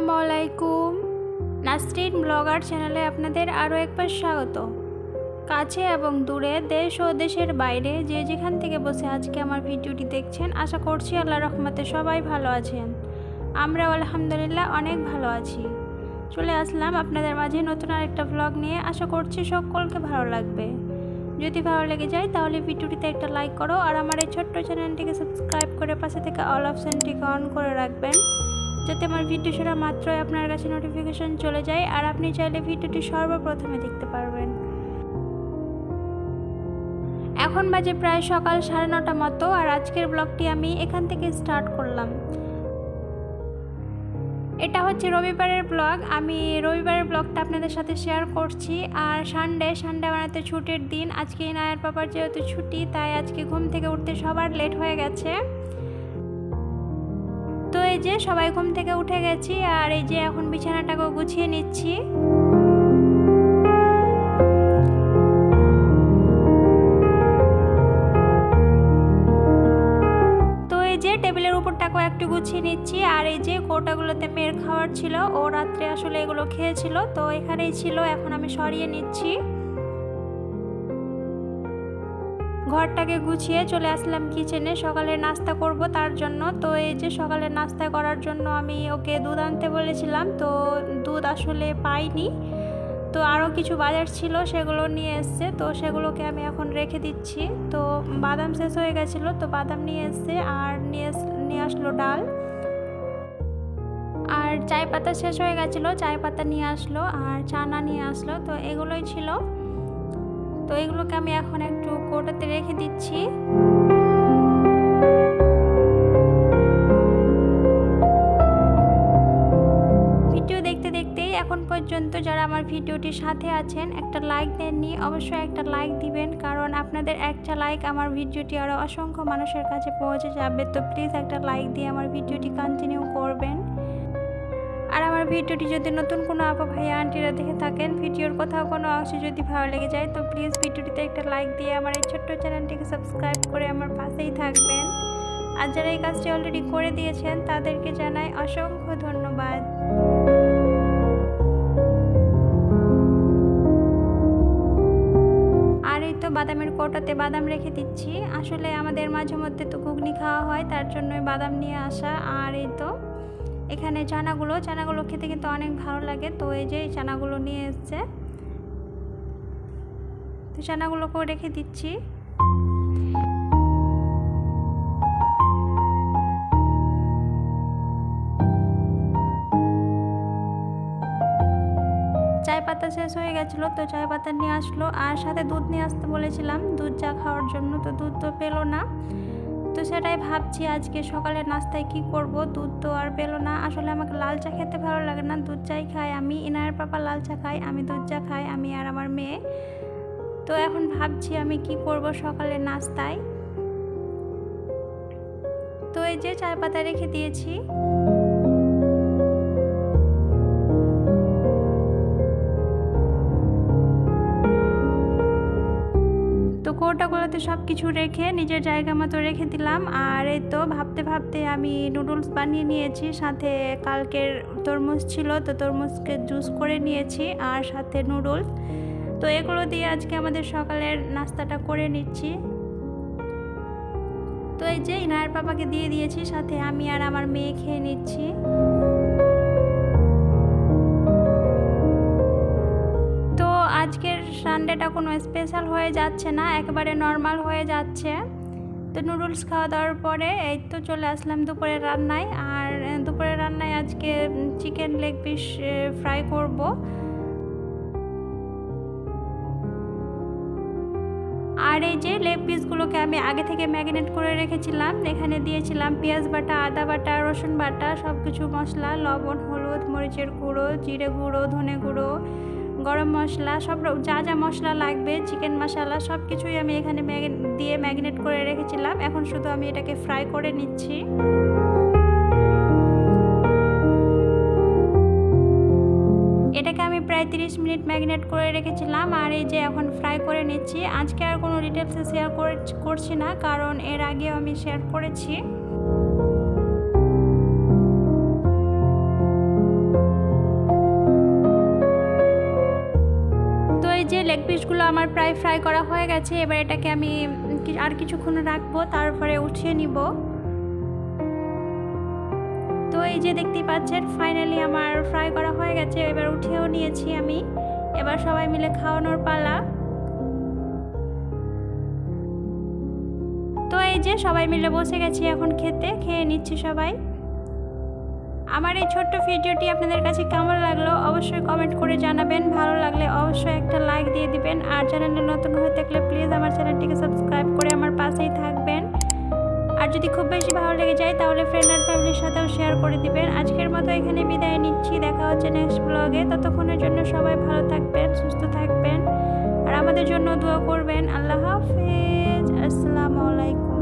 আসসালামু আলাইকুম নাসরিন ব্লগার চ্যানেলে আপনাদের আরও একবার স্বাগত। কাছে এবং দূরে দেশ ও দেশের বাইরে যে যেখান থেকে বসে আজকে আমার ভিডিওটি দেখছেন, আশা করছি আল্লাহ রহমতে সবাই ভালো আছেন। আমরাও আলহামদুলিল্লাহ অনেক ভালো আছি। চলে আসলাম আপনাদের মাঝে নতুন আরেকটা ব্লগ নিয়ে। আশা করছি সকলকে ভালো লাগবে। যদি ভালো লেগে যায় তাহলে ভিডিওটিতে একটা লাইক করো আর আমার এই ছোট্ট চ্যানেলটিকে সাবস্ক্রাইব করে পাশে থেকে অল অপশানটিকে অন করে রাখবেন। যাতে আমার ভিডিও ছাড়া মাত্রই আপনার কাছে নোটিফিকেশন চলে যায় আর আপনি চাইলে ভিডিওটি সর্বপ্রথমে দেখতে পারবেন। এখন বাজে প্রায় সকাল সাড়ে নটা মতো আর আজকের ব্লগটি আমি এখান থেকে স্টার্ট করলাম। এটা হচ্ছে রবিবারের ব্লগ আমি রবিবারের ব্লগটা আপনাদের সাথে শেয়ার করছি। আর সানডে সানডে বানাতে ছুটির দিন। আজকে নায়ের পাপার যেহেতু ছুটি, তাই আজকে ঘুম থেকে উঠতে সবার লেট হয়ে গেছে। তো এই যে সবাই ঘুম থেকে উঠে গেছি আর এই যে এখন বিছানাটাকে গুছিয়ে নিচ্ছি। তো এই যে টেবিলের উপরটাকেও একটু গুছিয়ে নিচ্ছি আর এই যে কোটাগুলোতে মেয়ের খাওয়ার ছিল, ও রাত্রে আসলে এগুলো খেয়েছিল, তো এখানেই ছিল, এখন আমি সরিয়ে নিচ্ছি। ঘরটাকে গুছিয়ে চলে আসলাম কিচেনে সকালে নাস্তা করব তার জন্য। তো এই যে সকালে নাস্তা করার জন্য আমি ওকে দুধ আনতে বলেছিলাম। তো দুধ আসলে পাইনি। তো আরও কিছু বাজার ছিল সেগুলো নিয়ে এসছে। তো সেগুলোকে আমি এখন রেখে দিচ্ছি। তো বাদাম শেষ হয়ে গেছিল। তো বাদাম নিয়ে এসছে আর নিয়ে নিয়ে আসলো ডাল। আর চায় পাতা শেষ হয়ে গেছিল। চায় পাতা নিয়ে আসলো আর চানা নিয়ে আসলো। তো এগুলোই ছিল। তো এগুলোকে আমি এখন একটু কোটাতে রেখে দিচ্ছি। ভিডিও দেখতে এখন পর্যন্ত যারা আমার ভিডিওটির সাথে আছেন, একটা লাইক দেননি, অবশ্যই একটা লাইক দিবেন, কারণ আপনাদের একটা লাইক আমার ভিডিওটি আরও অসংখ্য মানুষের কাছে পৌঁছে যাবে। তো প্লিজ একটা লাইক দিয়ে আমার ভিডিওটি কন্টিনিউ করবেন। আর আমার ভিডিওটি যদি নতুন কোনো আপা ভাইয়া আন্টিরা দেখে থাকেন, ভিডিওর কোথাও কোনো অংশ যদি ভালো লেগে যায়, তো প্লিজ ভিডিওটিতে একটা লাইক দিয়ে আমার এই ছোট্ট চ্যানেলটিকে সাবস্ক্রাইব করে আমার পাশেই থাকবেন। আর যারা এই কাজটি অলরেডি করে দিয়েছেন, তাদেরকে জানাই অসংখ্য ধন্যবাদ। আর এই তো বাদামের কৌটাতে বাদাম রেখে দিচ্ছি। আসলে আমাদের মাঝে মধ্যে তো ঘুগনি খাওয়া হয়, তার জন্যই বাদাম নিয়ে আসা। আর এই তো এখানে চানাগুলো চানাগুলো খেতে কিন্তু অনেক ভালো লাগে। তো এই যে চানাগুলো নিয়ে এসছে। তো চানাগুলোকেও রেখে দিচ্ছি। চায় পাতা শেষ হয়ে গেছিল, তো চায় পাতা নিয়ে আসলো। আর সাথে দুধ নিয়ে আসতে বলেছিলাম। দুধ চা খাওয়ার জন্য, তো দুধ তো পেল না। তো সেটাই ভাবছি আজকে সকালে নাস্তায় কি করব? দুধ তো আর পেল না। আসলে আমাকে লাল চা খেতে ভালো লাগে না। দুধ চাই খাই আমি। ইনার পাপা লাল চা খাই আমি দুধ চা খাই, আমি আর আমার মেয়ে। তো এখন ভাবছি আমি কি করব সকালে নাস্তায়। তো এই যে চায় পাতা রেখে দিয়েছি। কৌটাগুলোতে সব কিছু রেখে, নিজের জায়গা মতো রেখে দিলাম। আর এই তো ভাবতে ভাবতে আমি নুডলস বানিয়ে নিয়েছি, সাথে কালকের তরমুজ ছিল, তো তরমুজকে জুস করে নিয়েছি আর সাথে নুডলস তো এগুলো দিয়ে আজকে আমাদের সকালের নাস্তাটা করে নিচ্ছি। তো এই যে ইনায়ের পাপাকে দিয়ে দিয়েছি, সাথে আমি আর আমার মেয়ে খেয়ে নিচ্ছি। সানডেটা কোনো স্পেশাল হয়ে যাচ্ছে না, একেবারে নর্মাল হয়ে যাচ্ছে। তো নুডলস খাওয়া দাওয়ার পরে এই তো চলে আসলাম দুপুরের রান্নায়। আর দুপুরের রান্নায় আজকে চিকেন লেগ পিস ফ্রাই করব। আর এই যে লেগ পিসগুলোকে আমি আগে থেকে ম্যারিনেট করে রেখেছিলাম, এখানে দিয়েছিলাম পেঁয়াজ বাটা, আদা বাটা, রসুন বাটা সব কিছু মশলা, লবণ, হলুদ, মরিচের গুঁড়ো, জিরে গুঁড়ো, ধনে গুঁড়ো গরম মশলা, সব যা যা মশলা লাগবে চিকেন মশলা সব কিছুই আমি এখানে দিয়ে ম্যাগনেট করে রেখেছিলাম। এখন শুধু আমি এটাকে ফ্রাই করে নিচ্ছি। এটাকে আমি প্রায় তিরিশ মিনিট ম্যাগনেট করে রেখেছিলাম আর এই যে এখন ফ্রাই করে নিচ্ছি। আজকে আর কোনো ডিটেলসে শেয়ার করছি না, কারণ এর আগেও আমি শেয়ার করেছি। লেগ পিসগুলো আমার প্রায় ফ্রাই করা হয়ে গেছে, এবার এটাকে আমি আর কিছুক্ষণ রাখব, তারপরে উঠিয়ে নিব। তো এই যে দেখতেই পাচ্ছেন ফাইনালি আমার ফ্রাই করা হয়ে গেছে, এবার উঠিয়েও নিয়েছি আমি। এবার সবাই মিলে খাওয়ানোর পালা। তো এই যে সবাই মিলে বসে গেছি এখন খেতে, খেয়ে নিচ্ছি সবাই। আমার এই ছোট্ট ভিডিওটি আপনাদের কাছে কেমন লাগল অবশ্যই কমেন্ট করে জানাবেন। ভালো লাগলে অবশ্যই একটা লাইক দিয়ে দিবেন। আর চ্যানেলে নতুন হয়ে থাকলে প্লিজ আমার চ্যানেলটিকে সাবস্ক্রাইব করে আমার পাশেই থাকবেন। আর যদি খুব বেশি ভালো লেগে যায় তাহলে ফ্রেন্ড আর ফ্যামিলির সাথেও শেয়ার করে দিবেন। আজকের মতো এখানে বিদায় নিচ্ছি। দেখা হচ্ছে নেক্সট ব্লগে ততক্ষণের জন্য সবাই ভালো থাকবেন, সুস্থ থাকবেন। আর আমাদের জন্য দোয়া করবেন। আল্লাহ হাফেজ। আসসালামু আলাইকুম।